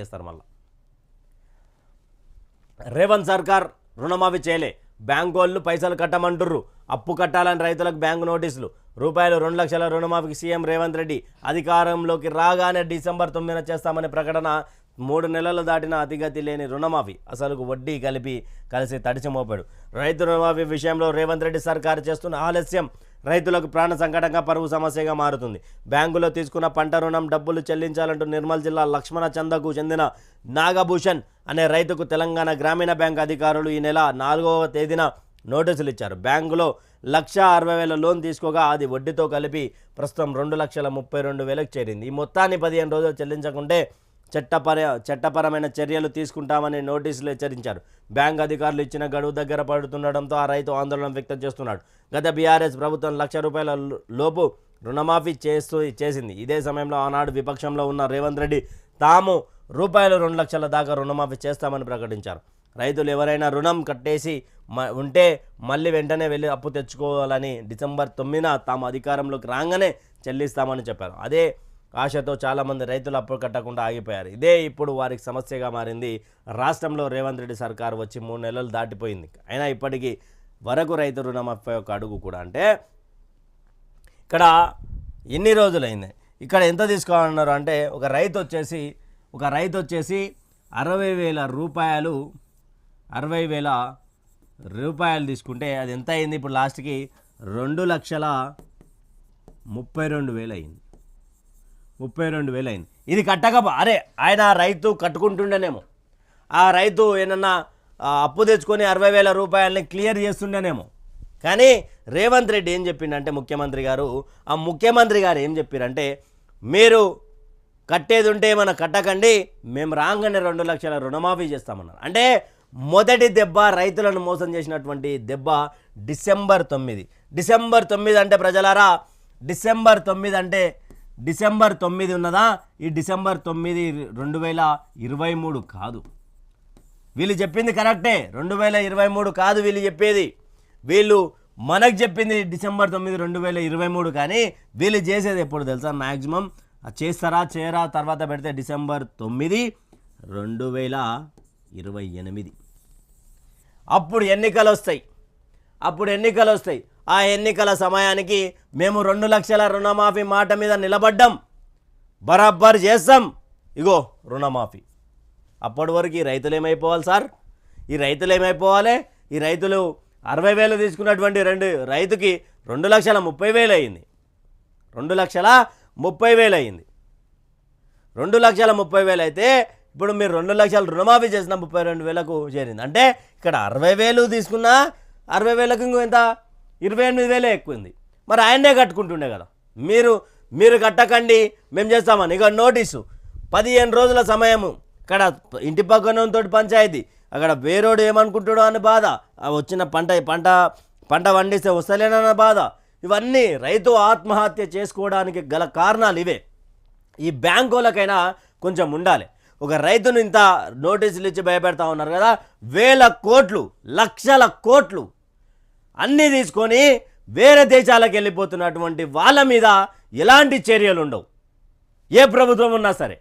చేస్తారు మళ్ళీ. రేవంత్ సర్కార్ రుణమాఫీ చేయలే. బ్యాంకు వాళ్ళు పైసలు కట్టమంటుర్రు. అప్పు కట్టాలని రైతులకు బ్యాంకు నోటీసులు. రూపాయలు రెండు లక్షల రుణమాఫీకి సీఎం రేవంత్ రెడ్డి అధికారంలోకి రాగానే డిసెంబర్ తొమ్మిదిన చేస్తామనే ప్రకటన మూడు నెలలు దాటిన అతిగతి లేని రుణమాఫీ. అసలుకు వడ్డీ కలిపి కలిసి తడిచి మోపాడు రైతు రుణమాఫీ విషయంలో రేవంత్ రెడ్డి సర్కారు చేస్తున్న ఆలస్యం రైతులకు ప్రాణ సంకటంగా పరువు సమస్యగా మారుతుంది. బ్యాంకులో తీసుకున్న పంట రుణం డబ్బులు చెల్లించాలంటూ నిర్మల్ జిల్లా లక్ష్మణ చందకు చెందిన నాగభూషణ్ అనే రైతుకు తెలంగాణ గ్రామీణ బ్యాంక్ అధికారులు ఈ నెల నాలుగవ తేదీన నోటీసులు ఇచ్చారు. బ్యాంకులో లక్ష అరవై వేల లోన్ తీసుకోగా అది వడ్డీతో కలిపి ప్రస్తుతం రెండు లక్షల ముప్పై రెండు వేలకు చేరింది. ఈ మొత్తాన్ని పదిహేను రోజులు చెల్లించకుంటే చట్టపర చట్టపరమైన చర్యలు తీసుకుంటామని నోటీసులు హెచ్చరించారు. బ్యాంక్ అధికారులు ఇచ్చిన గడువు దగ్గర పడుతుండడంతో ఆ రైతు ఆందోళన వ్యక్తం చేస్తున్నాడు. గత బీఆర్ఎస్ ప్రభుత్వం లక్ష రూపాయల లోపు రుణమాఫీ చేస్తూ చేసింది. ఇదే సమయంలో ఆనాడు విపక్షంలో ఉన్న రేవంత్ రెడ్డి తాము రూపాయలు రెండు లక్షల దాకా రుణమాఫీ చేస్తామని ప్రకటించారు. రైతులు ఎవరైనా రుణం కట్టేసి మ ఉంటే మళ్ళీ వెంటనే వెళ్ళి అప్పు తెచ్చుకోవాలని డిసెంబర్ తొమ్మిదిన తాము అధికారంలోకి రాగానే చెల్లిస్తామని చెప్పారు. అదే ఆశతో చాలామంది రైతులు అప్పు కట్టకుండా ఆగిపోయారు. ఇదే ఇప్పుడు వారికి సమస్యగా మారింది. రాష్ట్రంలో రేవంత్ రెడ్డి సర్కారు వచ్చి మూడు నెలలు దాటిపోయింది. అయినా ఇప్పటికీ వరకు రైతు రుణమాఫీ యొక్క అడుగు కూడా అంటే ఇక్కడ ఎన్ని రోజులైంది? ఇక్కడ ఎంత తీసుకోవాలన్నారు అంటే ఒక రైతు వచ్చేసి ఒక రైతు వచ్చేసి అరవై వేల రూపాయలు అరవై వేల రూపాయలు తీసుకుంటే అది ఎంత అయింది? ఇప్పుడు లాస్ట్కి రెండు లక్షల ముప్పై రెండు వేలు అయింది. ముప్పై రెండు వేలు అయింది. ఇది కట్టక అరే ఆయన రైతు కట్టుకుంటుండేనేమో. ఆ రైతు ఏమన్నా అప్పు తెచ్చుకొని అరవై వేల రూపాయలని క్లియర్ చేస్తుండేనేమో. కానీ రేవంత్ రెడ్డి ఏం చెప్పిండంటే ముఖ్యమంత్రి గారు ఆ ముఖ్యమంత్రి గారు ఏం చెప్పారంటే మీరు కట్టేది ఉంటే ఏమైనా కట్టకండి మేము రాగానే రెండు లక్షల రుణమాఫీ చేస్తామన్నారు. అంటే మొదటి దెబ్బ రైతులను మోసం చేసినటువంటి దెబ్బ డిసెంబర్ తొమ్మిది. డిసెంబర్ తొమ్మిది అంటే ప్రజలారా డిసెంబర్ తొమ్మిది అంటే డిసెంబర్ తొమ్మిది ఉన్నదా? ఈ డిసెంబర్ తొమ్మిది రెండు వేల ఇరవై మూడు కాదు. వీళ్ళు చెప్పింది కరెక్టే. రెండు వేల ఇరవై మూడు కాదు వీళ్ళు చెప్పేది. వీళ్ళు మనకు చెప్పింది డిసెంబర్ తొమ్మిది రెండు వేల ఇరవై మూడు కానీ వీళ్ళు చేసేది ఎప్పుడు తెలుసా? మ్యాక్సిమం చేస్తారా చేయరా? తర్వాత పెడితే డిసెంబర్ తొమ్మిది రెండు వేల ఇరవై ఎనిమిది. అప్పుడు ఎన్నికలు వస్తాయి. అప్పుడు ఎన్నికలు వస్తాయి. ఆ ఎన్నికల సమయానికి మేము రెండు లక్షల రుణమాఫీ మాట మీద నిలబడ్డాం. బరాబర్ చేస్తాం. ఇగో రుణమాఫీ. అప్పటి వరకు ఈ రైతులు ఏమైపోవాలి సార్? ఈ రైతులు ఏమైపోవాలి? ఈ రైతులు అరవై వేలు తీసుకున్నటువంటి రెండు రైతుకి రెండు లక్షల ముప్పై వేలు అయింది. రెండు లక్షల ముప్పై వేలు అయింది. రెండు లక్షల ముప్పై వేలు అయితే ఇప్పుడు మీరు రెండు లక్షల రుణమాఫీ చేసిన ముప్పై రెండు వేలకు చేరింది. అంటే ఇక్కడ అరవై వేలు తీసుకున్నా అరవై వేలకు ఇంకో ఎంత? ఇరవై ఎనిమిది వేలే ఎక్కువైంది. మరి ఆయనే కట్టుకుంటుండే కదా. మీరు మీరు కట్టకండి మేము చేస్తామని. ఇక నోటీసు. పదిహేను రోజుల సమయము. ఇక్కడ ఇంటి పక్కన తోటి పంచాయతీ. అక్కడ వేరోడు ఏమనుకుంటాడో అని బాధ. వచ్చిన పంట పంట పంట పండిస్తే వస్తలేనన్న బాధ. ఇవన్నీ రైతు ఆత్మహత్య చేసుకోవడానికి గల కారణాలు ఇవే. ఈ బ్యాంకులకైనా కొంచెం ఉండాలి. ఒక రైతును ఇంత నోటీసులు ఇచ్చి భయపెడతా ఉన్నారు కదా. వేల కోట్లు లక్షల కోట్లు అన్నీ తీసుకొని వేరే దేశాలకు వెళ్ళిపోతున్నటువంటి వాళ్ళ మీద ఎలాంటి చర్యలు ఉండవు. ఏ ప్రభుత్వం ఉన్నా సరే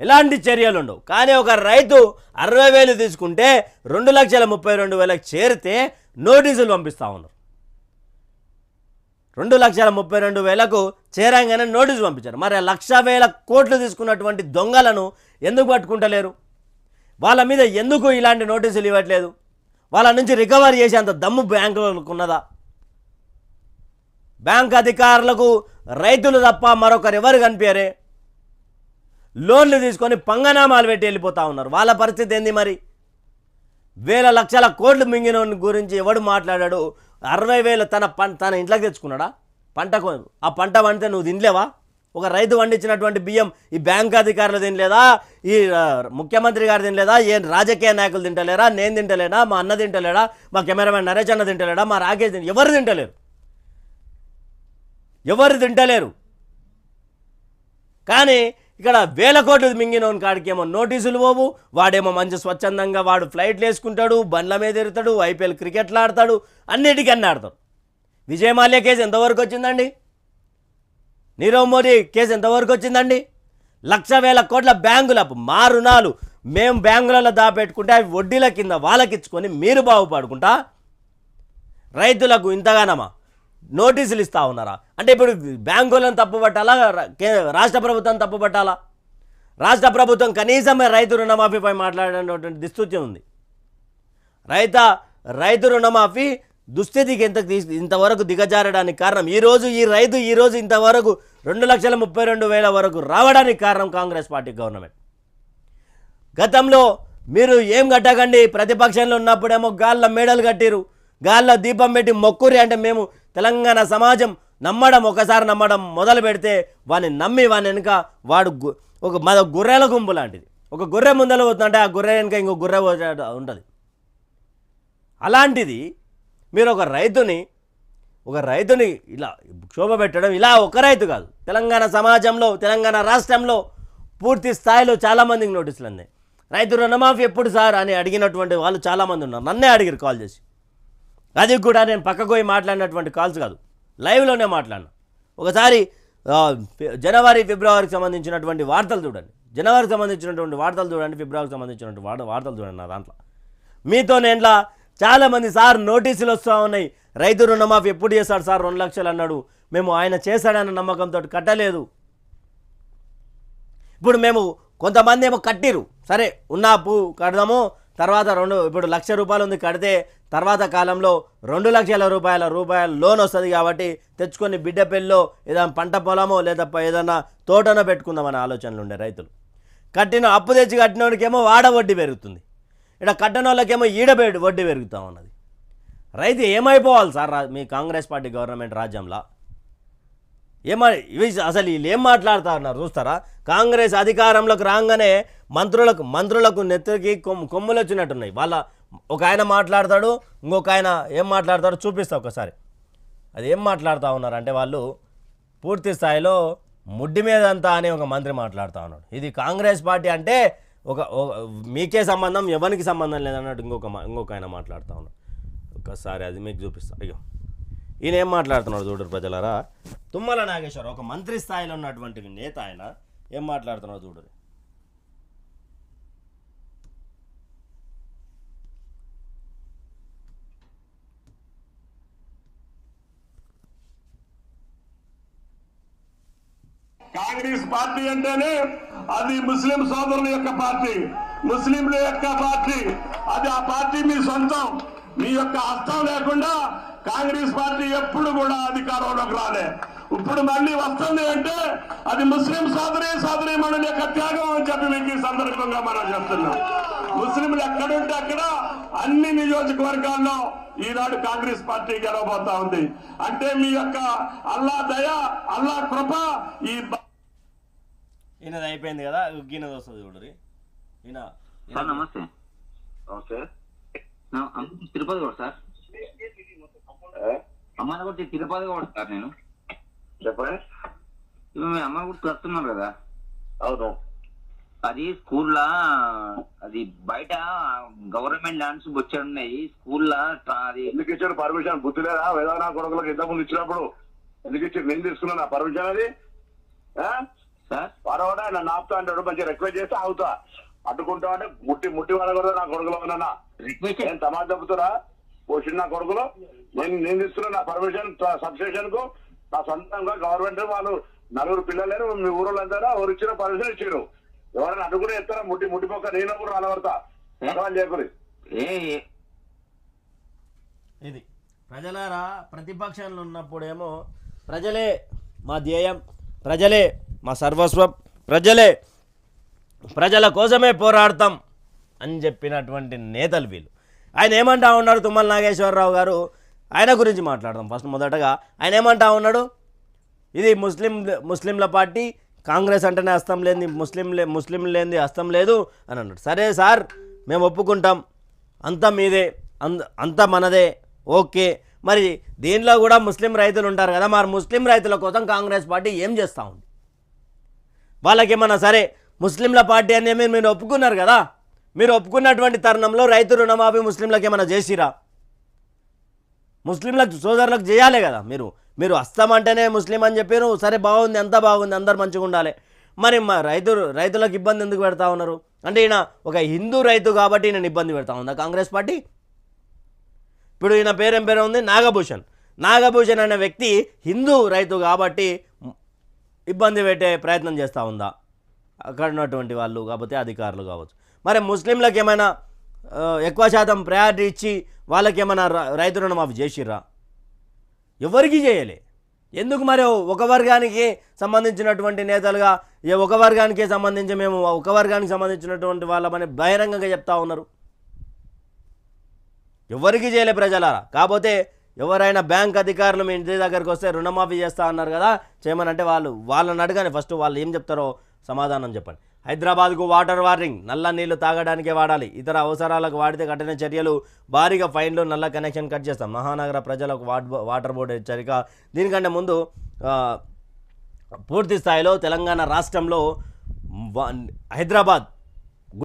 ఎలాంటి చర్యలు ఉండవు. కానీ ఒక రైతు అరవై వేలు తీసుకుంటే రెండు లక్షల ముప్పై రెండు వేలకు చేరితే నోటీసులు పంపిస్తూ ఉన్నారు. రెండు లక్షల ముప్పై రెండు వేలకు చేరంగానే నోటీసు పంపించారు. మరి లక్ష వేల కోట్లు తీసుకున్నటువంటి దొంగలను ఎందుకు పట్టుకుంటలేరు? వాళ్ళ మీద ఎందుకు ఇలాంటి నోటీసులు ఇవ్వట్లేదు? వాళ్ళ నుంచి రికవరీ చేసేంత దమ్ము బ్యాంకులకు ఉన్నదా బ్యాంక్ అధికారులకు రైతులు తప్ప మరొకరు ఎవరు కనిపించరే లోన్లు తీసుకొని పంగనామాలు పెట్టి వెళ్ళిపోతా ఉన్నారు. వాళ్ళ పరిస్థితి ఏంది మరి? వేల లక్షల కోట్లు మింగిన గురించి ఎవడు మాట్లాడాడు? అరవై వేలు తన పం తన ఇంట్లోకి తెచ్చుకున్నాడా? పంట ఆ పంట పండితే నువ్వు తినలేవా? ఒక రైతు పండించినటువంటి బియ్యం ఈ బ్యాంక్ అధికారులు తినలేదా? ఈ ముఖ్యమంత్రి గారు తినలేదా? ఏ రాజకీయ నాయకులు తింటలేరా? నేను తింటలేనా? మా అన్న తింటలేడా? మా కెమెరామెన్ నరేష్ అన్న తింటలేడా? మా రాకేష్ తింట ఎవరు తింటలేరు? ఎవరు తింటలేరు? కానీ ఇక్కడ వేల కోట్లు మింగినోని కాడికి ఏమో నోటీసులు పోవు వాడేమో మంచి స్వచ్ఛందంగా వాడు ఫ్లైట్లు వేసుకుంటాడు బండ్ల మీద ఎరుతాడు ఐపీఎల్ క్రికెట్లు ఆడతాడు అన్నిటికన్నా ఆడతాడు. విజయ్ మాల్యా కేసు ఎంతవరకు వచ్చిందండి? నీరవ్ మోడీ కేసు ఎంతవరకు వచ్చిందండి? లక్ష వేల కోట్ల బ్యాంకుల మా రుణాలు మేము బ్యాంకులలో దాపెట్టుకుంటే అవి వడ్డీల కింద వాళ్ళకి ఇచ్చుకొని మీరు బాగుపడుకుంటా? రైతులకు ఇంతగానమా? నోటీసులు ఇస్తా ఉన్నారా? అంటే ఇప్పుడు బ్యాంకులను తప్పు పట్టాలా కే- రాష్ట్ర ప్రభుత్వం తప్పు పట్టాలా రాష్ట్ర ప్రభుత్వం కనీసమే రైతు రుణమాఫీపై మాట్లాడినటువంటి దుస్థితి ఉంది. రైత రైతు రుణమాఫీ దుస్థితికి ఎంత ఇంతవరకు దిగజారడానికి కారణం ఈరోజు ఈ రైతు ఈరోజు ఇంతవరకు రెండు లక్షల ముప్పై రెండు వేల వరకు రావడానికి కారణం కాంగ్రెస్ పార్టీ గవర్నమెంట్. గతంలో మీరు ఏం కట్టకండి ప్రతిపక్షంలో ఉన్నప్పుడేమో గాల్లో మేడలు కట్టిరు గాల్లో దీపం పెట్టి మొక్కురి అంటే మేము తెలంగాణ సమాజం నమ్మడం ఒకసారి నమ్మడం మొదలు పెడితే వాడిని నమ్మి వాని వెనుక వాడు గు- ఒక మన గొర్రెల గుంపు లాంటిది. ఒక గొర్రె ముందర పోతుందంటే ఆ గొర్రె వెనుక ఇంకో గొర్రె ఉంటుంది. అలాంటిది మీరు ఒక రైతుని ఒక రైతుని ఇలా క్షోభ పెట్టడం ఇలా ఒక రైతు కాదు. తెలంగాణ సమాజంలో తెలంగాణ రాష్ట్రంలో పూర్తి స్థాయిలో చాలామందికి నోటీసులు అందాయి. రైతు రుణమాఫీ ఎప్పుడు సార్ అని అడిగినటువంటి వాళ్ళు చాలామంది ఉన్నారు. నన్నే అడిగారు కాల్ చేసి. అది కూడా నేను పక్కకు పోయి మాట్లాడినటువంటి కాల్స్ కాదు. లైవ్లోనే మాట్లాడినా. ఒకసారి జనవరి ఫిబ్రవరికి సంబంధించినటువంటి వార్తలు చూడండి. జనవరికి సంబంధించినటువంటి వార్తలు చూడండి ఫిబ్రవరికి సంబంధించినటువంటి వార్తలు చూడండి నా దాంట్లో. మీతో నేను చాలామంది సార్ నోటీసులు వస్తూ ఉన్నాయి. రైతు రుణమాఫీ ఎప్పుడు చేస్తాడు సార్? రెండు లక్షలు అన్నాడు. మేము ఆయన చేశాడన్న నమ్మకంతో కట్టలేదు. ఇప్పుడు మేము కొంతమంది ఏమో కట్టిరు సరే ఉన్న అప్పు కడదాము. తర్వాత రెండు ఇప్పుడు లక్ష రూపాయలు ఉంది కడితే తర్వాత కాలంలో రెండు లక్షల రూపాయల రూపాయల లోన్ వస్తుంది కాబట్టి తెచ్చుకొని బిడ్డ పెళ్ళో ఏదైనా పంట పొలమో లేదా ఏదైనా తోటనో పెట్టుకుందామనే ఆలోచనలు ఉండే రైతులు. కట్టిన అప్పు తెచ్చి కట్టినోడికేమో వాడ వడ్డీ పెరుగుతుంది. ఇక్కడ కట్టిన వాళ్ళకేమో ఈడ వడ్డీ పెరుగుతూ ఉన్నది. రైతు ఏమైపోవాలి సార్ రా- మీ కాంగ్రెస్ పార్టీ గవర్నమెంట్ రాజ్యంలో? ఏమా ఇవి అసలు వీళ్ళు ఏం మాట్లాడుతా ఉన్నారు చూస్తారా? కాంగ్రెస్ అధికారంలోకి రాగానే మంత్రులకు మంత్రులకు నెత్తికి కొమ్ము కొమ్ములు వచ్చినట్టున్నాయి. వాళ్ళ ఒక ఆయన మాట్లాడతాడు ఇంకొక ఆయన ఏం మాట్లాడతాడో చూపిస్తా ఒకసారి. అది ఏం మాట్లాడుతూ ఉన్నారు అంటే వాళ్ళు పూర్తి స్థాయిలో ముడ్డి మీద అంతా అని ఒక మంత్రి మాట్లాడుతూ ఉన్నాడు. ఇది కాంగ్రెస్ పార్టీ అంటే ఒక మీకే సంబంధం ఎవరికి సంబంధం లేదన్నట్టు ఇంకొక ఇంకొక ఆయన మాట్లాడుతూ ఉన్నాడు ఒకసారి అది మీకు చూపిస్తా. అయ్యో ఈయన ఏం మాట్లాడుతున్నాడు చూడరు ప్రజలరా? తుమ్మల నాగేశ్వర ఒక మంత్రి స్థాయిలో ఉన్నటువంటి నేత ఆయన ఏం మాట్లాడుతున్నాడు చూడరు కాంగ్రెస్ పార్టీ అంటేనే అది ముస్లిం సోదరుల యొక్క పార్టీ ముస్లింల యొక్క పార్టీ. అది ఆ పార్టీ మీ సొంతం. మీ యొక్క హస్తం లేకుండా కాంగ్రెస్ పార్టీ ఎప్పుడు కూడా అధికారంలోకి రాలే. ఇప్పుడు మళ్ళీ వస్తుంది అంటే అది ముస్లిం సోదరి సోదరి మనుల యొక్క త్యాగం అని చెప్పి మీకు ఈ సందర్భంగా మనం చెప్తున్నాం. ముస్లింలు ఎక్కడుంటే అక్కడ అన్ని నియోజకవర్గాల్లో ఈనాడు కాంగ్రెస్ పార్టీ గెలవబోతా ఉంది. అంటే మీ యొక్క అల్లా దయ అల్లా కృప ఈ ఈయనది అయిపోయింది కదా ఈయనది వస్తుంది చూడరి ఈయన సార్ నమస్తే. తిరుపతి కూడా సార్. అమ్మని కూడా తిరుపతి కూడా సార్ నేను. చెప్పండి. ఇప్పుడు మీ అమ్మ కూడా వస్తున్నారు కదా. అవును. అది స్కూల్లో అది బయట గవర్నమెంట్ ల్యాండ్స్ వచ్చాడున్నాయి స్కూల్లో అది ఎందుకు ఇచ్చాడు పర్మిషన్ బుద్ధి లేదా? వేదానా కొడుకులకు ఇంత ముందు ఇచ్చినప్పుడు ఎందుకు ఇచ్చి నేను తీసుకున్నా పర్మిషన్ అది. వాడవాడ నన్ను ఆపుతా అంటాడు మంచిగా రిక్వెస్ట్ చేస్తే ఆగుతా. అడ్డుకుంటా అంటే ముట్టి ముట్టి వాడ కూడా నా కొడుకులో ఉన్నా రిక్వెస్ట్ నేను సమాజ్ చెబుతురా ఓ చిన్న కొడుకులు? నేను నేను ఇస్తున్నా నా పర్మిషన్ సబ్స్టేషన్కు. నా సొంతంగా గవర్నమెంట్ వాళ్ళు నలుగురు పిల్లలేరు మీ ఊరోళ్ళు అంటారా ఎవరు ఇచ్చిన పర్మిషన్ ఇచ్చారు ఎవరైనా అడ్డుకునే ఇస్తారా ముట్టి ముట్టి పక్క నేను కూడా ఏ ఏ- ఇది. ప్రజలారా ప్రతిపక్షంలో ఉన్నప్పుడేమో ప్రజలే మా ధ్యేయం ప్రజలే మా సర్వస్వ ప్రజలే ప్రజల కోసమే పోరాడతాం అని చెప్పినటువంటి నేతలు వీళ్ళు. ఆయన ఏమంటా ఉన్నాడు తుమ్మల నాగేశ్వరరావు గారు? ఆయన గురించి మాట్లాడదాం ఫస్ట్ మొదటగా. ఆయన ఏమంటా ఉన్నాడు? ఇది ముస్లిం ముస్లింల పార్టీ కాంగ్రెస్ అంటేనే అస్తం లేని ముస్లిం లే ముస్లిం లేని అస్తం లేదు అని అన్నాడు. సరే సార్ మేము ఒప్పుకుంటాం. అంతా మీదే అంత అంతా మనదే ఓకే. మరి దీనిలో కూడా ముస్లిం రైతులు ఉంటారు కదా మరి ముస్లిం రైతుల కోసం కాంగ్రెస్ పార్టీ ఏం చేస్తూ ఉంది? వాళ్ళకేమన్నా సరే ముస్లింల పార్టీ అని మీరు మీరు ఒప్పుకున్నారు కదా? మీరు ఒప్పుకున్నటువంటి తరుణంలో రైతు రుణమాఫీ ముస్లింలకు ఏమైనా చేసిరా? ముస్లింలకు సోదరులకు చేయాలి కదా మీరు. మీరు అస్తం అంటేనే ముస్లిం అని చెప్పారు. సరే బాగుంది ఎంత బాగుంది అందరు మంచిగా ఉండాలి. మరి మా రైతు రైతులకు ఇబ్బంది ఎందుకు పెడతా ఉన్నారు? అంటే ఈయన ఒక హిందూ రైతు కాబట్టి నేను ఇబ్బంది పెడతా ఉందా కాంగ్రెస్ పార్టీ? ఇప్పుడు ఈయన పేరేం పేరు ఉంది? నాగభూషణ్. నాగభూషణ్ అనే వ్యక్తి హిందూ రైతు కాబట్టి ఇబ్బంది పెట్టే ప్రయత్నం చేస్తూ ఉందా? అక్కడ ఉన్నటువంటి వాళ్ళు కాకపోతే అధికారులు కావచ్చు. మరి ముస్లింలకు ఏమైనా ఎక్కువ శాతం ప్రయారిటీ ఇచ్చి వాళ్ళకి ఏమైనా రైతు రుణమాఫీ చేసిర్రా? ఎవరికి చేయలే. ఎందుకు మరి ఒక వర్గానికి సంబంధించినటువంటి నేతలుగా ఏ ఒక వర్గానికి సంబంధించి మేము ఒక వర్గానికి సంబంధించినటువంటి వాళ్ళమని బహిరంగంగా చెప్తా ఉన్నారు? ఎవరికి చేయలే ప్రజలారా? కాకపోతే ఎవరైనా బ్యాంక్ అధికారులు మీ ఇంటి దగ్గరికి వస్తే రుణమాఫీ చేస్తా అన్నారు కదా చేయమని అంటే వాళ్ళు వాళ్ళని అడగని ఫస్ట్ వాళ్ళు ఏం చెప్తారో సమాధానం చెప్పండి. హైదరాబాద్కు వాటర్ వార్నింగ్ నల్ల నీళ్ళు తాగడానికే వాడాలి. ఇతర అవసరాలకు వాడితే కఠిన చర్యలు భారీగా ఫైన్లు నల్ల కనెక్షన్ కట్ చేస్తాం. మహానగర ప్రజలకు వాట్ వాటర్ బోర్డు హెచ్చరిక. దీనికంటే ముందు పూర్తి స్థాయిలో తెలంగాణ రాష్ట్రంలో హైదరాబాద్